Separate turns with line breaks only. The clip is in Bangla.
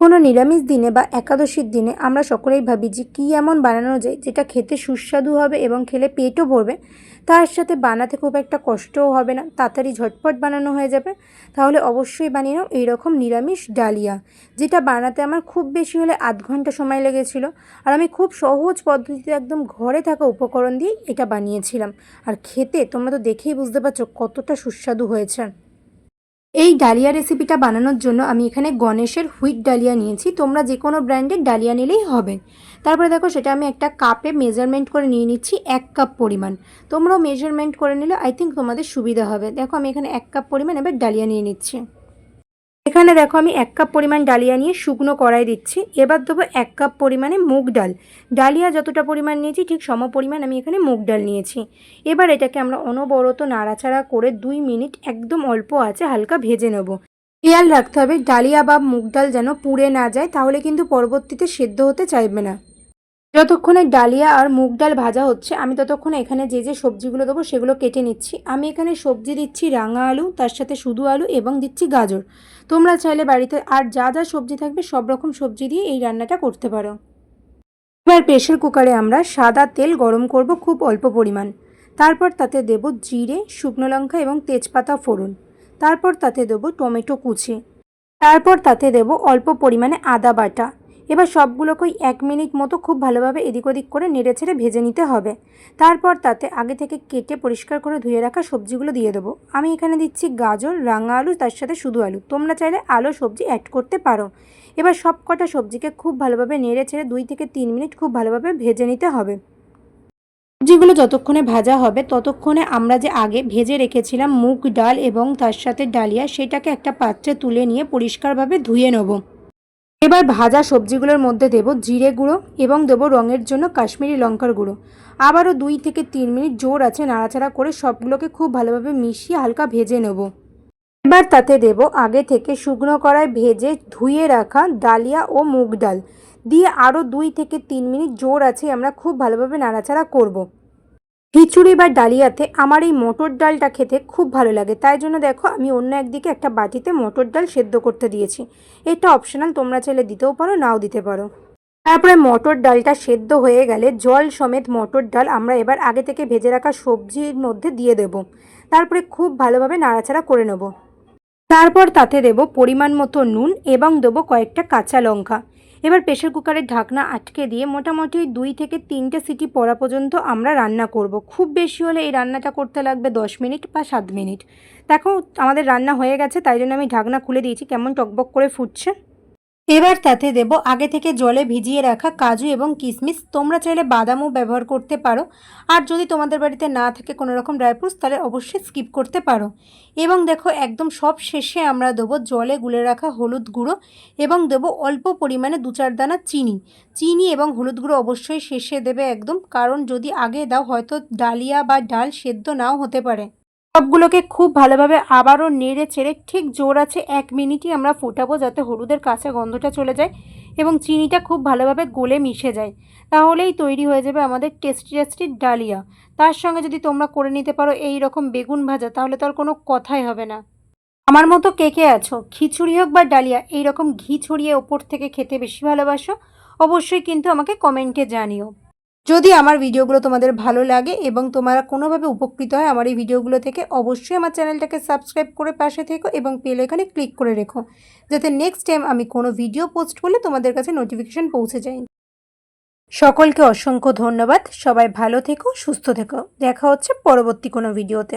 কোনো নিরামিষ দিনে বা একাদশীর দিনে আমরা সকলেই ভাবি যে কী এমন বানানো যায় যেটা খেতে সুস্বাদু হবে এবং খেলে পেটও ভরবে। তার সাথে বানাতে খুব একটা কষ্টও হবে না। তাড়াতাড়ি ঝটপট বানানো হয়ে যাবে। তাহলে অবশ্যই বানিয়ে নাও এইরকম নিরামিষ ডালিয়া, যেটা বানাতে আমার খুব বেশি হলে আধ ঘণ্টা সময় লেগেছিল। আর আমি খুব সহজ পদ্ধতিতে একদম ঘরে থাকা উপকরণ দিয়ে এটা বানিয়েছিলাম। আর খেতে তোমরা তো দেখেই বুঝতে পারছ কতটা সুস্বাদু হয়েছে। এই ডালিয়া রেসিপিটা বানানোর জন্য আমি এখানে গণেশের হুইট ডালিয়া নিয়েছি। তোমরা যে কোনো ব্র্যান্ডের ডালিয়া নিলেই হবে। তারপরে দেখো, সেটা আমি একটা কাপে মেজারমেন্ট করে নিয়ে নিচ্ছি এক কাপ পরিমাণ। তোমরাও মেজারমেন্ট করে নিলে আই থিঙ্ক তোমাদের সুবিধা হবে। দেখো, আমি এখানে এক কাপ পরিমাণ এবার ডালিয়া নিয়ে নিচ্ছি। এখানে দেখো আমি এক কাপ পরিমাণ ডালিয়া নিয়ে শুকনো কড়াই দিচ্ছি। এবার দেবো এক কাপ পরিমাণে মুগ ডাল। ডালিয়া যতটা পরিমাণ নিয়েছি, ঠিক সম পরিমাণ আমি এখানে মুগ ডাল নিয়েছি। এবার এটাকে আমরা অনবরত নাড়াচাড়া করে দুই মিনিট একদম অল্প আছে হালকা ভেজে নেব। খেয়াল রাখতে হবে, ডালিয়া বা মুগ ডাল যেন পুড়ে না যায়, তাহলে কিন্তু পরবর্তীতে সেদ্ধ হতে চাইবে না। যতক্ষণে ডালিয়া আর মুগ ডাল ভাজা হচ্ছে, আমি ততক্ষণে এখানে যে যে সবজিগুলো দেবো সেগুলো কেটে নিচ্ছি। আমি এখানে সবজি দিচ্ছি রাঙা আলু, তার সাথে শুধু আলু এবং দিচ্ছি গাজর। তোমরা চাইলে বাড়িতে আর যা যা সবজি থাকবে সব রকম সবজি দিয়ে এই রান্নাটা করতে পারো। এবার প্রেশার কুকারে আমরা সাদা তেল গরম করব খুব অল্প পরিমাণ। তারপর তাতে দেব জিরে, শুকনো লঙ্কা এবং তেজপাতা ফোড়ন। তারপর তাতে দেবো টমেটো কুচি। তারপর তাতে দেব অল্প পরিমাণে আদা বাটা। এবার সবগুলোকে ওই এক মিনিট মতো খুব ভালোভাবে এদিক ওদিক করে নেড়ে ছেড়ে ভেজে নিতে হবে। তারপর তাতে আগে থেকে কেটে পরিষ্কার করে ধুয়ে রাখা সবজিগুলো দিয়ে দেবো। আমি এখানে দিচ্ছি গাজর, রাঙা আলু, তার সাথে শুধু আলু। তোমরা চাইলে আলু সবজি অ্যাড করতে পারো। এবার সব কটা সবজিকে খুব ভালোভাবে নেড়ে ছেড়ে দুই থেকে তিন মিনিট খুব ভালোভাবে ভেজে নিতে হবে। সবজিগুলো যতক্ষণে ভাজা হবে, ততক্ষণে আমরা যে আগে ভেজে রেখেছিলাম মুগ ডাল এবং তার সাথে ডালিয়া, সেটাকে একটা পাত্রে তুলে নিয়ে পরিষ্কারভাবে ধুয়ে নেব। এবার ভাজা সবজিগুলোর মধ্যে দেব জিরে গুঁড়ো এবং দেবো রঙের জন্য কাশ্মীরি লঙ্কার গুঁড়ো। আবারও দুই থেকে তিন মিনিট জোর আছে নাড়াচাড়া করে সবগুলোকে খুব ভালোভাবে মিশিয়ে হালকা ভেজে নেব। এবার তাতে দেব আগে থেকে শুকনো কড়ায় ভেজে ধুয়ে রাখা ডালিয়া ও মুগ ডাল। দিয়ে আরও দুই থেকে তিন মিনিট জোর আছে আমরা খুব ভালোভাবে নাড়াচাড়া করব। খিচুড়ি বা ডালিয়াতে আমার এই মটর ডালটা খেতে খুব ভালো লাগে। তাই জন্য দেখো, আমি অন্য একদিকে একটা বাটিতে মটর ডাল সেদ্ধ করতে দিয়েছি। এটা অপশনাল তোমরা চাইলে দিতেও পারো, নাও দিতে পারো। তারপরে মটর ডালটা সেদ্ধ হয়ে গেলে জল সমেত মটর ডাল আমরা এবার আগে থেকে ভেজে রাখা সবজির মধ্যে দিয়ে দেব। তারপরে খুব ভালোভাবে নাড়াচাড়া করে নেব। তারপর তাতে দেব পরিমাণ মতো নুন এবং দেবো কয়েকটা কাঁচা লঙ্কা। এবার প্রেশার কুকারের ঢাকনা আটকে দিয়ে মোটামুটি দুই থেকে তিনটে সিটি পড়া পর্যন্ত আমরা রান্না করব। খুব বেশি হলে এই রান্নাটা করতে লাগবে দশ মিনিট বা সাত মিনিট। দেখো, আমাদের রান্না হয়ে গেছে, তাই জন্য আমি ঢাকনা খুলে দিয়েছি। কেমন টকবক করে ফুটছে? এবার তাতে দেব আগে থেকে জলে ভিজিয়ে রাখা কাজু এবং কিশমিশ তোমরা চাইলে বাদামও ব্যবহার করতে পারো। আর যদি তোমাদের বাড়িতে না থাকে কোনো রকম ড্রাই ফ্রুটস, তাহলে অবশ্যই স্কিপ করতে পারো। এবং দেখো, একদম সব শেষে আমরা দেবো জলে গুলে রাখা হলুদ গুঁড়ো এবং দেবো অল্প পরিমাণে দু চার দানা চিনি। চিনি এবং হলুদ গুঁড়ো অবশ্যই শেষে দেবে একদম। কারণ যদি আগে দাও, হয়তো ডালিয়া বা ডাল সেদ্ধ নাও হতে পারে। সবগুলোকে খুব ভালোভাবে আবারও নেড়ে চেড়ে ঠিক জোর আছে এক মিনিটই আমরা ফোটাবো যাতে হলুদের কাঁচা গন্ধটা চলে যায় এবং চিনিটা খুব ভালোভাবে গলে মিশে যায়। তাহলেই তৈরি হয়ে যাবে আমাদের টেস্টি টেস্টি ডালিয়া। তার সঙ্গে যদি তোমরা করে নিতে পারো এই রকম বেগুন ভাজা, তাহলে তো আর কোনো কথাই হবে না। আমার মতো কে কে আছো? খিচুড়ি হোক বা ডালিয়া এই রকম ঘি ছড়িয়ে ওপর থেকে খেতে বেশি ভালোবাসো? অবশ্যই কিন্তু আমাকে কমেন্টে জানিও। যদি আমার ভিডিওগুলো তোমাদের ভালো লাগে এবং তোমরা কোনোভাবে উপকৃত হয় আমার এই ভিডিওগুলো থেকে, অবশ্যই আমার চ্যানেলটাকে সাবস্ক্রাইব করে পাশে থেকো এবং পেল এখানে ক্লিক করে রেখো, যাতে নেক্সট টাইম আমি কোনো ভিডিও পোস্ট করলে তোমাদের কাছে নোটিফিকেশান পৌঁছে যায়। সকলকে অসংখ্য ধন্যবাদ। সবাই ভালো থেকো, সুস্থ থেকো। দেখা হচ্ছে পরবর্তী কোনো ভিডিওতে।